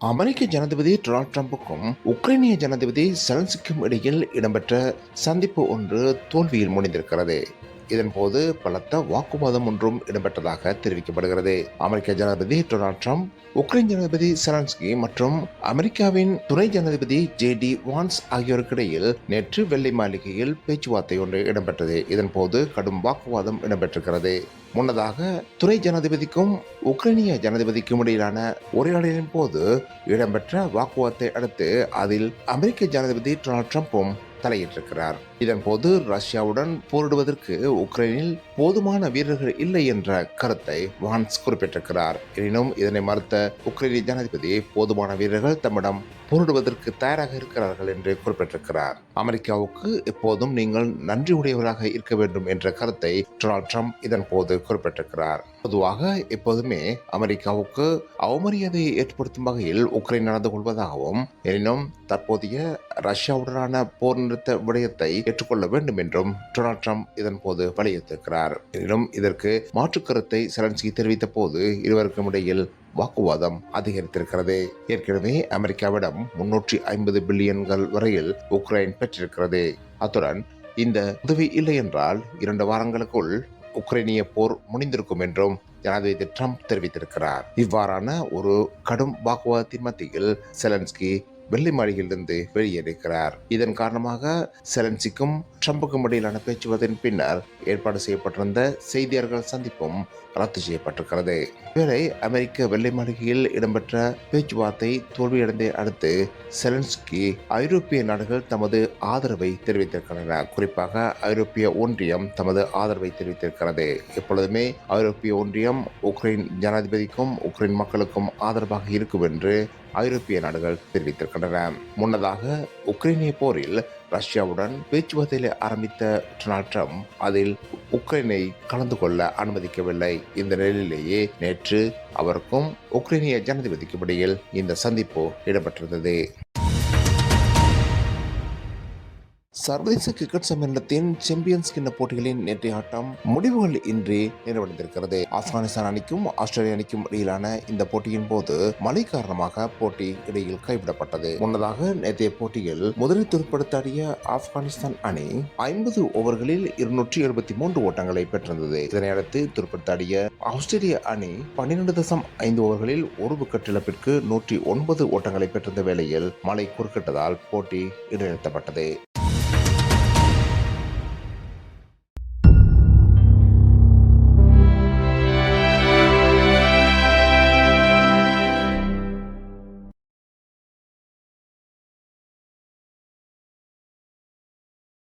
அமெரிக்க ஜனாதிபதி டொனால்ட் ட்ரம்புக்கும் உக்ரைனிய ஜனாதிபதி செலன்சிக்கும் இடையில் இடம்பெற்ற சந்திப்பு ஒன்று தோல்வியில் முடிந்திருக்கிறது. இதன்போது பலத்த வாக்குவாதம் ஒன்றும் இடம்பெற்றதாக தெரிவிக்கப்படுகிறது. அமெரிக்க ஜனாதிபதி டொனால்ட் ட்ரம்ப் உக்ரைன் ஜனாதிபதி செலன்ஸ்கி மற்றும் அமெரிக்காவின் துணை ஜனாதிபதி ஜே டி வான்ஸ் ஆகியோருக்கிடையில் நேற்று வெள்ளை மாளிகையில் பேச்சுவார்த்தை ஒன்று இடம்பெற்றது. இதன்போது கடும் வாக்குவாதம் இடம்பெற்றிருக்கிறது. முன்னதாக துணை ஜனாதிபதிக்கும் உக்ரைனிய ஜனாதிபதிக்கும் இடையிலான உரையாடலின் போது இடம்பெற்ற வாக்குவாதத்தை அடுத்து அதில் அமெரிக்க ஜனாதிபதி டொனால்ட் ட்ரம்ப்பும் தலையிட்டிருக்கிறார். இதன்போது ரஷ்யாவுடன் போரிடுவதற்கு உக்ரைனில் போதுமான வீரர்கள் இல்லை என்ற கருத்தை வான்ஸ் குறிப்பிட்டிருக்கிறார். எனினும் இதனை மறுத்த உக்ரைனிய ஜனாதிபதி போதுமான வீரர்கள் தம்மிடம் போரிடுவதற்கு தயாராக இருக்கிறார்கள் என்று குறிப்பிட்டிருக்கிறார். அமெரிக்காவுக்கு எப்போதும் நீங்கள் நன்றி உடையவராக இருக்க வேண்டும் என்ற கருத்தை டொனால்ட் ட்ரம்ப் இதன் போது குறிப்பிட்டிருக்கிறார். பொதுவாக எப்போதுமே அமெரிக்காவுக்கு அவமரியாதையை ஏற்படுத்தும் வகையில் உக்ரைன் நடந்து கொள்வதாகவும் எனினும் தற்போதைய ரஷ்யாவுடனான போர் நிறுத்த விடயத்தை ஏற்றுக்கொள்ள வேண்டும் என்றும் டொனால்ட் ட்ரம்ப் இதன் போது வலியுறுத்திருக்கிறார் எனினும் இதற்கு மாற்று கருத்தை செலன்ஸ்கி தெரிவித்த போது இருவருக்கும் இடையில் வாக்குவாதம் அதிகரித்திருக்கிறது. ஏற்கனவே அமெரிக்காவிடம் முன்னூற்றி ஐம்பது பில்லியன்கள் வரையில் உக்ரைன் பெற்றிருக்கிறது. அத்துடன் இந்த உதவி இல்லை என்றால் இரண்டு வாரங்களுக்குள் உக்ரைனிய போர் முடிந்திருக்கும் என்றும் ஜனாதிபதி ட்ரம்ப் தெரிவித்திருக்கிறார். இவ்வாறான ஒரு கடும் வாக்குவாதத்தின் மத்தியில் செலன்ஸ்கி வெள்ளை மாளிகையிலிருந்து வெளியேறுகிறார். இதன் காரணமாக செலன்சிக்கும் ட்ரம்புக்கும் இடையிலான பேச்சுவார்த்தையின் பின்னர் ஏற்பாடு செய்யப்பட்டிருந்த செய்தியாளர்கள் சந்திப்பும் ரத்து செய்யப்பட்டிருக்கிறது. வேலை அமெரிக்க வெள்ளை மாளிகையில் இடம்பெற்ற பேச்சுவார்த்தை தோல்வியடைந்ததை அடுத்து செலன்ஸ்கி ஐரோப்பிய நாடுகள் தமது ஆதரவை தெரிவித்திருக்கின்றன. குறிப்பாக ஐரோப்பிய ஒன்றியம் தமது ஆதரவை தெரிவித்திருக்கிறது. எப்பொழுதுமே ஐரோப்பிய ஒன்றியம் உக்ரைன் ஜனாதிபதிக்கும் உக்ரைன் மக்களுக்கும் ஆதரவாக இருக்கும் என்று ஐரோப்பிய நாடுகள் தெரிவித்திருக்கின்றன. முன்னதாக உக்ரைனிய போரில் ரஷ்யாவுடன் பேச்சுவார்த்தையில் ஆரம்பித்த டொனால்ட் ட்ரம்ப் அதில் உக்ரைனை கலந்து கொள்ள அனுமதிக்கவில்லை. இந்த நிலையிலேயே நேற்று அவருக்கும் உக்ரைனிய ஜனாதிபதிக்கு இடையில் இந்த சந்திப்பு இடம்பெற்றிருந்தது. சர்வதேச கிரிக்கெட் சம்மேளனத்தின் சாம்பியன்ஸ் கிண்ண போட்டிகளின் நேற்றைய ஆட்டம் முடிவுகள் இன்றி நிறைவடைந்திருக்கிறது. ஆப்கானிஸ்தான் அணிக்கும் ஆஸ்திரேலிய அணிக்கும் இடையிலான இந்த போட்டியின் போது மழை காரணமாக போட்டி இடையில் கைவிடப்பட்டது. முன்னதாக நேற்றைய போட்டியில் முதலில் துருப்படுத்தாடிய ஆப்கானிஸ்தான் அணி ஐம்பது ஓவர்களில் இருநூற்றி எழுபத்தி மூன்று ஓட்டங்களை பெற்றிருந்தது. இதனையடுத்து துருப்படுத்தாடிய ஆஸ்திரேலிய அணி பன்னிரண்டு தசம் ஐந்து ஓவர்களில் ஒரு விக்கெட் இழப்பிற்கு நூற்றி ஒன்பது ஓட்டங்களை பெற்றிருந்த வேளையில் மழை குறுக்கிட்டதால் போட்டி இடைநிறுத்தப்பட்டது.